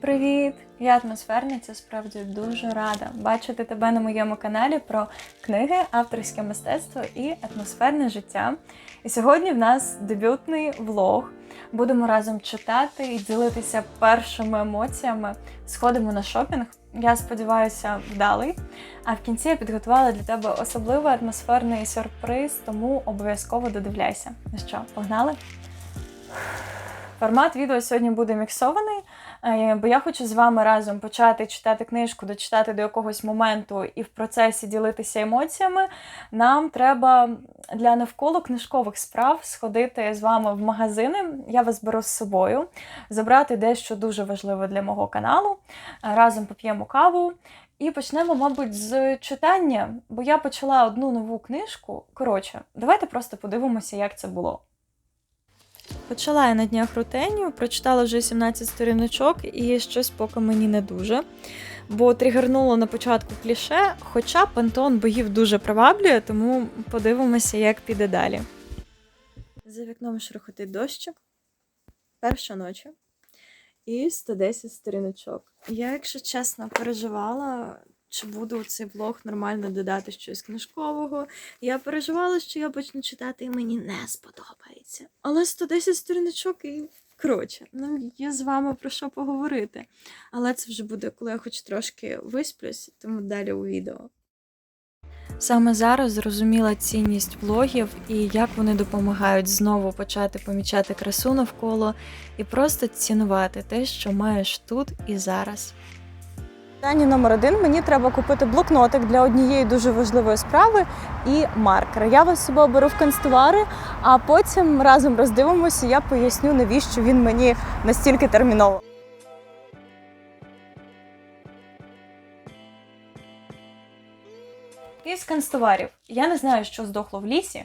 Привіт! Я атмосферниця, справді дуже рада бачити тебе на моєму каналі про книги, авторське мистецтво і атмосферне життя. І сьогодні в нас дебютний влог. Будемо разом читати і ділитися першими емоціями. Сходимо на шопінг. Я сподіваюся, вдалий. А в кінці я підготувала для тебе особливий атмосферний сюрприз, тому обов'язково додивляйся. Ну що, погнали? Формат відео сьогодні буде міксований, бо я хочу з вами разом почати читати книжку, дочитати до якогось моменту і в процесі ділитися емоціями. Нам треба для навколо книжкових справ сходити з вами в магазини. Я вас беру з собою, забрати дещо дуже важливе для мого каналу. Е, Разом поп'ємо каву. І почнемо, мабуть, з читання, бо я почала одну нову книжку. Коротше, давайте просто подивимося, як це було. Почала я на днях рутенію, прочитала вже 17 сторіночок і щось поки мені не дуже. Бо тригернуло на початку кліше, хоча пантон богів дуже приваблює, тому подивимося, як піде далі. За вікном шурхотить дощик. Перша ночі. І 110 сторіночок. Я, якщо чесно, переживала, чи буду у цей влог нормально додати щось книжкового. Я переживала, що я почну читати, і мені не сподобається. Але 110 сторіночок і. Коротше, ну є з вами про що поговорити. Але це вже буде, коли я хоч трошки висплюсь, тому далі у відео. Саме зараз зрозуміла цінність влогів і як вони допомагають знову почати помічати красу навколо і просто цінувати те, що маєш тут і зараз. Питання номер один. Мені треба купити блокнотик для однієї дуже важливої справи і маркер. Я вас з собою беру в канцтовари, а потім разом роздивимося. Я поясню, навіщо він мені настільки терміново. Із канцтоварів. Я не знаю, що здохло в лісі,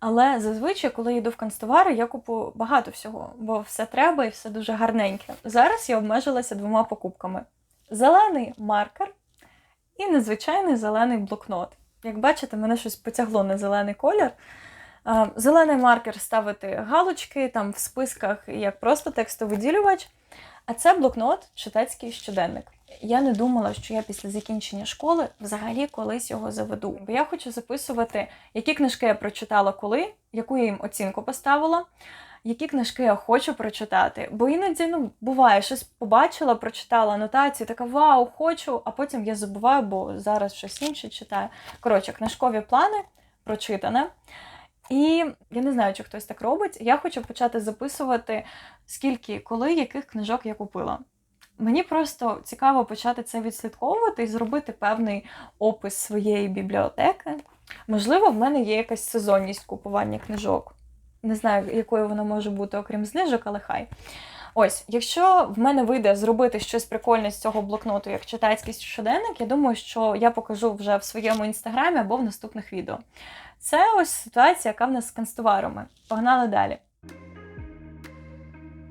але зазвичай, коли йду в канцтовари, я купую багато всього, бо все треба і все дуже гарненьке. Зараз я обмежилася двома покупками: зелений маркер і незвичайний зелений блокнот. Як бачите, мене щось потягло на зелений колір. Зелений маркер ставити галочки там в списках як просто текстовиділювач. А це блокнот, читацький щоденник. Я не думала, що я після закінчення школи взагалі колись його заведу. Бо я хочу записувати, які книжки я прочитала коли, яку я їм оцінку поставила, які книжки я хочу прочитати. Бо іноді ну, буває, щось побачила, прочитала анотацію, така вау, хочу, а потім я забуваю, бо зараз щось інше читаю. Коротше, книжкові плани прочитане. І я не знаю, чи хтось так робить. Я хочу почати записувати, скільки, коли, яких книжок я купила. Мені просто цікаво почати це відслідковувати і зробити певний опис своєї бібліотеки. Можливо, в мене є якась сезонність купування книжок. Не знаю, якою вона може бути, окрім знижок, але хай. Ось, якщо в мене вийде зробити щось прикольне з цього блокноту, як читацький щоденник, я думаю, що я покажу вже в своєму інстаграмі або в наступних відео. Це ось ситуація, яка в нас з канцтоварами. Погнали далі.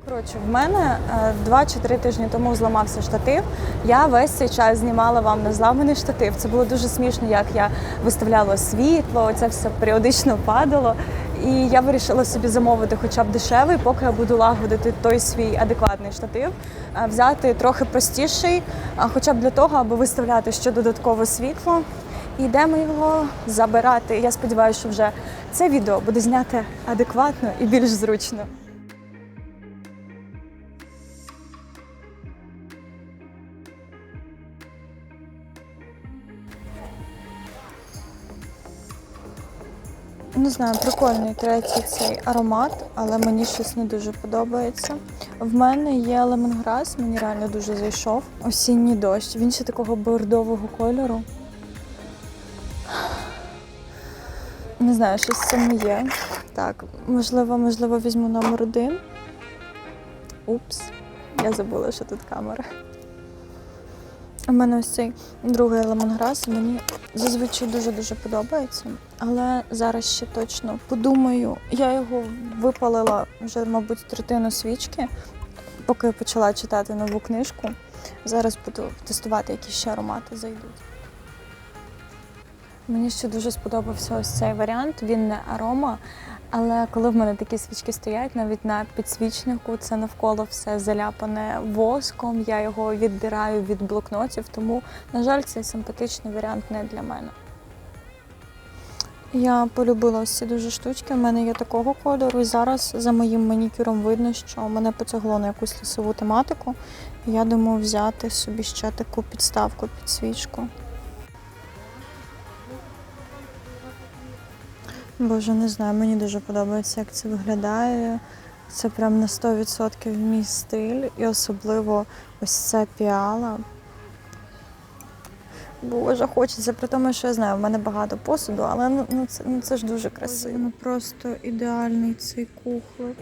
Коротше, в мене е, два чи три тижні тому зламався штатив. Я весь цей час знімала вам на зламаний штатив. Це було дуже смішно, як я виставляла світло, це все періодично падало. І я вирішила собі замовити хоча б дешевий, поки я буду лагодити той свій адекватний штатив, е, взяти трохи простіший, хоча б для того, аби виставляти ще додаткове світло. І йдемо його забирати. Я сподіваюся, що вже це відео буде знято адекватно і більш зручно. Не знаю, прикольний третій цей аромат, але мені щось не дуже подобається. В мене є лемонграс, мені реально дуже зайшов. Осінній дощ. Він ще такого бордового кольору. Не знаю, щось з цим є. Так, можливо, можливо, візьму номер один. Упс, я забула, що тут камера. У мене ось цей другий лемонграс, мені зазвичай дуже-дуже подобається. Але зараз ще точно подумаю. Я його випалила вже, мабуть, третину свічки, поки почала читати нову книжку. Зараз буду тестувати, які ще аромати зайдуть. Мені ще дуже сподобався ось цей варіант. Він не арома, Але коли в мене такі свічки стоять, навіть на підсвічнику, це навколо все заляпане воском, я його віддираю від блокнотів, тому, на жаль, цей симпатичний варіант не для мене. Я полюбила ось ці дуже штучки. У мене є такого кольору, і зараз за моїм манікюром видно, що мене потягло на якусь лісову тематику. Я думаю взяти собі ще таку підставку під свічку. Боже, не знаю, мені дуже подобається, як це виглядає. Це прям на 100% мій стиль. І особливо ось ця піала. Боже, хочеться, при тому, що я знаю, в мене багато посуду, але ну, ну, це, ну, це ж дуже красиво. Ну просто ідеальний цей кухлик.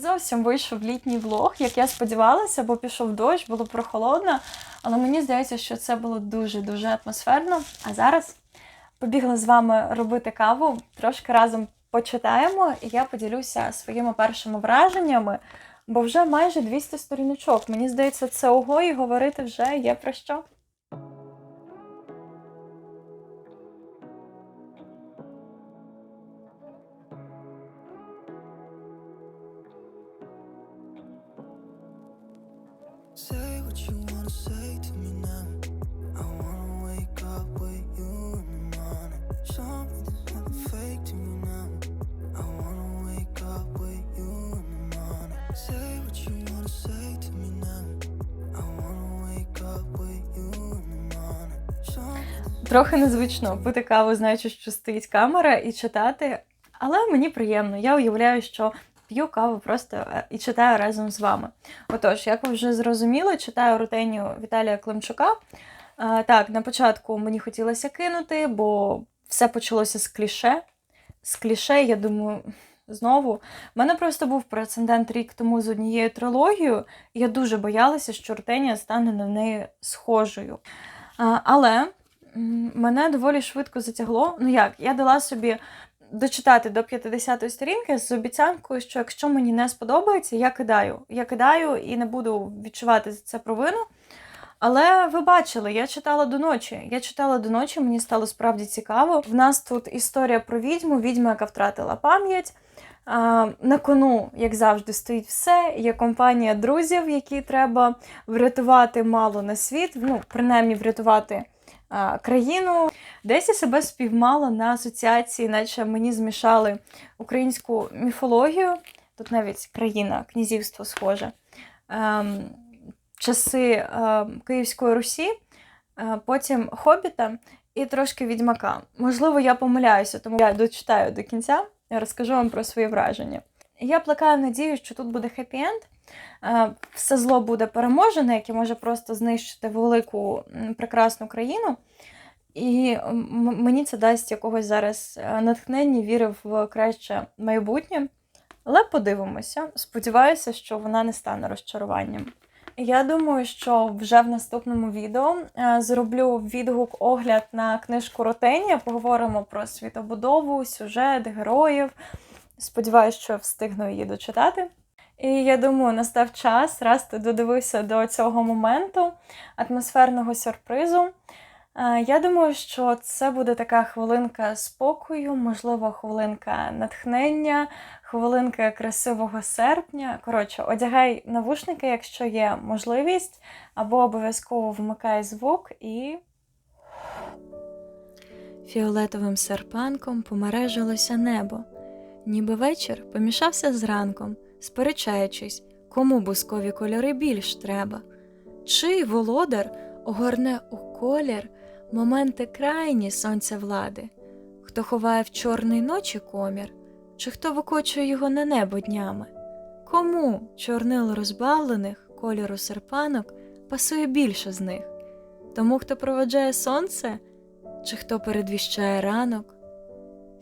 Зовсім вийшов літній влог, як я сподівалася, бо пішов дощ, було прохолодно. Але мені здається, що це було дуже-дуже атмосферно. А зараз побігла з вами робити каву, трошки разом почитаємо, і я поділюся своїми першими враженнями, бо вже майже 200 сторіночок. Мені здається, це ого, і говорити вже є про що. In the morning. Say what you wanna say to me now. I wanna wake up with you in the morning. Show me there's Трохи незвично пити каву, знаючи, що стоїть камера, і читати. Але мені приємно. Я уявляю, що п'ю каву просто е, і читаю разом з вами. Отож, як ви вже зрозуміли, читаю рутенію Віталія Климчука. Е, Так, на початку мені хотілося кинути, бо все почалося з кліше. З кліше, я думаю, знову. У мене просто був прецедент рік тому з однією трилогією, і я дуже боялася, що рутенія стане на неї схожою. А, Але мене доволі швидко затягло. Ну як, я дала собі дочитати до 50-ї сторінки з обіцянкою, що якщо мені не сподобається, я кидаю. Я кидаю і не буду відчувати за це провину. Але ви бачили, я читала до ночі. Я читала до ночі, мені стало справді цікаво. В нас тут історія про відьму, відьма, яка втратила пам'ять. На кону, як завжди, стоїть все. Є компанія друзів, які треба врятувати мало на світ, ну, принаймні врятувати країну. Десь я себе спіймала на асоціації, наче мені змішали українську міфологію. Тут навіть країна, князівство схоже. Ем, часи е, Київської Русі, е, потім Хобіта і трошки відьмака. Можливо, я помиляюся, тому я дочитаю до кінця і розкажу вам про свої враження. Я плекаю надію, що тут буде хеппі-енд. Е, Все зло буде переможене, яке може просто знищити велику прекрасну країну. І мені це дасть якогось зараз е, натхнення, віри в краще майбутнє. Але подивимося. Сподіваюся, що вона не стане розчаруванням. Я думаю, що вже в наступному відео е, зроблю відгук огляд на книжку Ротенія. Поговоримо про світобудову, сюжет, героїв. Сподіваюсь, що встигну її дочитати. І я думаю, настав час, раз ти додивився до цього моменту атмосферного сюрпризу. Е, Я думаю, що це буде така хвилинка спокою, можливо, хвилинка натхнення, хвилинка красивого серпня. Коротше, одягай навушники, якщо є можливість, або обов'язково вмикай звук і. Фіолетовим серпанком помережилося небо, ніби вечір помішався з ранком, сперечаючись, кому бускові кольори більш треба. Чий володар огорне у колір моменти крайні сонця влади, хто ховає в чорний ночі комір, чи хто викочує його на небо днями? Кому чорнил розбавлених кольору серпанок пасує більше з них? Тому, хто проводжає сонце, чи хто передвіщає ранок?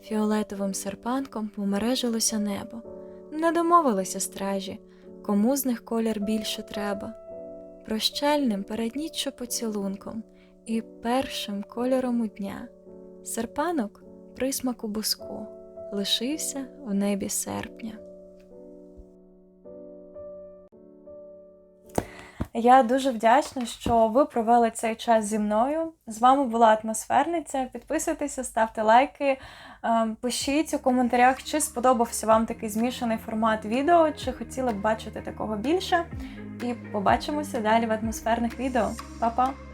Фіолетовим серпанком помережилося небо. Не домовилися стражі, кому з них колір більше треба. Прощальним перед ніччю поцілунком і першим кольором у дня. Серпанок присмак у буску лишився в небі серпня. Я дуже вдячна, що ви провели цей час зі мною. З вами була атмосферниця. Підписуйтеся, ставте лайки, ем, пишіть у коментарях, чи сподобався вам такий змішаний формат відео, чи хотіли б бачити такого більше. І побачимося далі в атмосферних відео. Па-па!